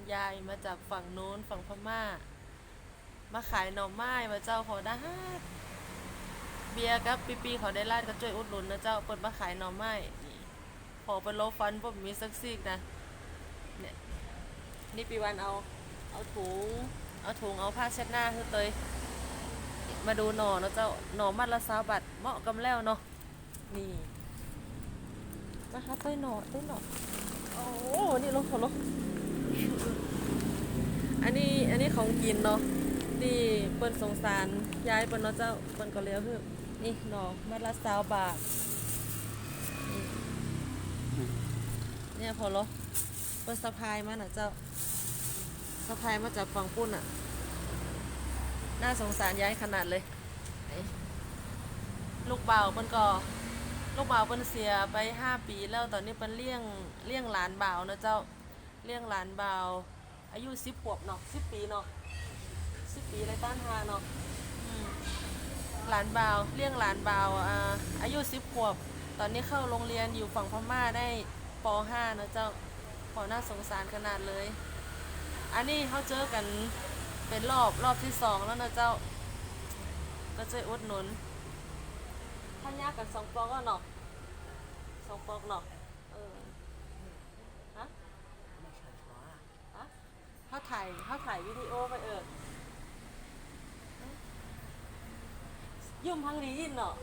ณยายมาจากฝั่งโน้นฝั่งพม่า มาขายหน่อไม้มาเจ้าขอได้เบียร์กับปีปีเขาได้ลาดก็ช่วยอุดหนุนนะเจ้าเปิดมาขายหน่อไม้นี่พอเป็นโลฟันผมมีสักซีกนะเนี่ยนี่ปีวันเอาเอาถุงเอาถุงเอาผ้าเช็ดหน้าคือเตยมาดูหน่อเนาะเจ้าหน่อมัดละสาบัตรเหมาะกำแล้วเนาะนี่นะคะเต้ยหน่อเต้ยหน่อโอ้โหนี่ลงขอลง อันนี้อันนี้ของกินเนาะนี่เปิ้นสงสารยายเปิ้นเนาะเจ้าเปิ้นก็เลี้ยวคือนี่นาะมัดละสาวบาทเนี่ยพอเหรอเปิ้นสะพายมาน่ะเจ้าสะพายมาจากฝั่งปุ้นอะ น่าสงสารยายขนาดเลย ลูกเบาเปิ้นก็ลูกเบาวเปิ้นเสียไปห้าปีแล้วตอนนี้เปิ้นเลี้ยงเลี้ยงหลานบ่าวนะเจ้า เลี้ยงหลานเบาอายุสิบขวบเนาะสิบปีเนาะสิบปีไรต้านทานเนาะหลานเบาเลี้ยงหลานเบาอาอายุสิบขวบ ตอนนี้เข้าโรงเรียนอยู่ฝั่งพม่าได้ป .5 นะเจ้าพอน่าสงสารขนาดเลย อันนี้เขาเจอกันเป็นรอบรอบที่สองแล้วนะเจ้า ก็จะอุดหนุนถ้ายากกันสองปอกก็เนาะสองปอกเนาะเออฮะ ฮะ เขาถ่ายเขาถ่ายวิดีโอไปเออยุ่มพังดียินเนาะ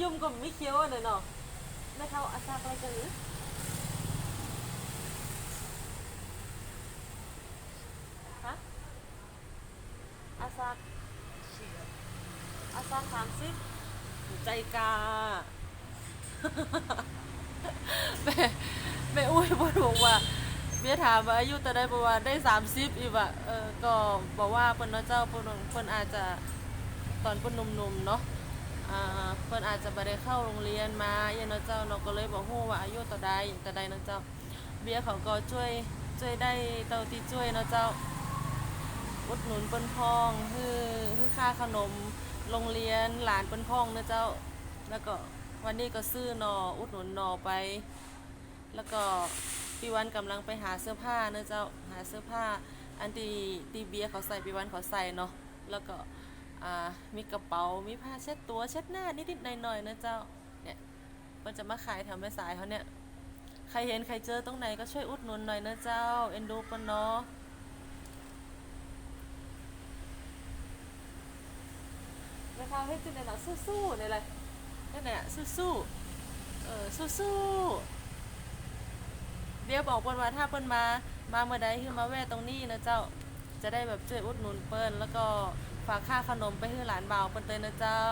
ยุ่มก็ไม่เคี้ยวเลยเนาะไม่เขาอาซาอะไรกันหรือฮะอาซาอาซาสามสิบใจกาแม่แม่อุ้ยบอกว่า เมียถามว่าอายุแต่ได้ประมาณได้สามสิบอีกอะเออก็บอกว่าเพิ่นเนาะเจ้าเพิ่นเพิ่นอาจจะตอนเพิ่นหนุ่มๆเนาะอ่าเพิ่นอาจจะบ่ได้เข้าโรงเรียนมาย่างเนาะเจ้าเนาะก็เลยบ่ฮู้ว่าอายุต่าใดต่ใดเนาะเจ้าเบียเขาก็ช่วยช่วยได้เท่าที่ช่วยเนาะเจ้าอุดหนุนเปิ้นพ้องคือคือค่าขนมโรงเรียนหลานเปิ้นพ้องเนาะเจ้า แล้วก็วันนี้ก็ซื้อหนออุดหนุนหนอไป แล้วก็ ปีวันกำลังไปหาเสื้อผ้าเนอะเจ้าหาเสื้อผ้า อันที่ตีเบียเขาใส่ปีวันเขาใส่เนาะแล้วก็อ่ามีกระเป๋ามีผ้าเช็ดตัวเช็ดหน้านิดๆหน่อยๆนะเจ้าเนี่ยมันจะมาขายแถวแม่สายเขาเนี่ยใครเห็นใครเจอตรงไหนก็ช่วยอุดหนุนหน่อยนะเจ้าเอ็นดูปนเนาะนะคะให้จุดเนี่ยสู้ๆเนี่ยเลยนี่นแหละสู้ๆเออสู้ๆ เบียบอกเปิ้นว่าถ้าเปิ้นมามาเมื่อใดคือมาแวะตรงนี้นะเจ้าจะได้แบบช่วยอุดหนุนเปิ้นแล้วก็ฝากค่าขนมไปให้หลานบ่าวเปิ้นเตยนะเจ้า